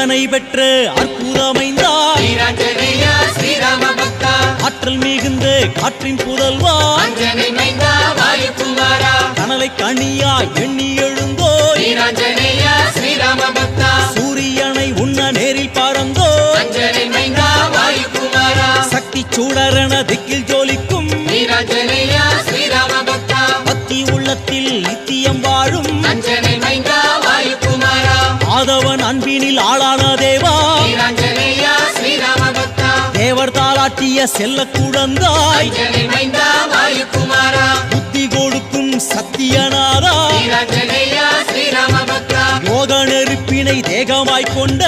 அர்ச்சனை பெற்ற அற்புதமைந்தா வீராஞ்சனேயா ஸ்ரீராம பக்தா ஆற்றல் மிகுந்த காற்றின் புதல்வா. கனலை கனியா எண்ணி எழுந்தோ சூரியனை உண்ண நேரில் பாரந்தோ சக்தி சூடரண திக்கில் ஜோலிக்கும். பக்தி உள்ளத்தில் நித்தியம் அன்பினில் ஆளான தேவா. தேவர் தாளாட்டிய செல்ல குழந்தாய். புத்தி கொடுக்கும் பக்தா யோக நெருப்பினை தேகமாய் கொண்ட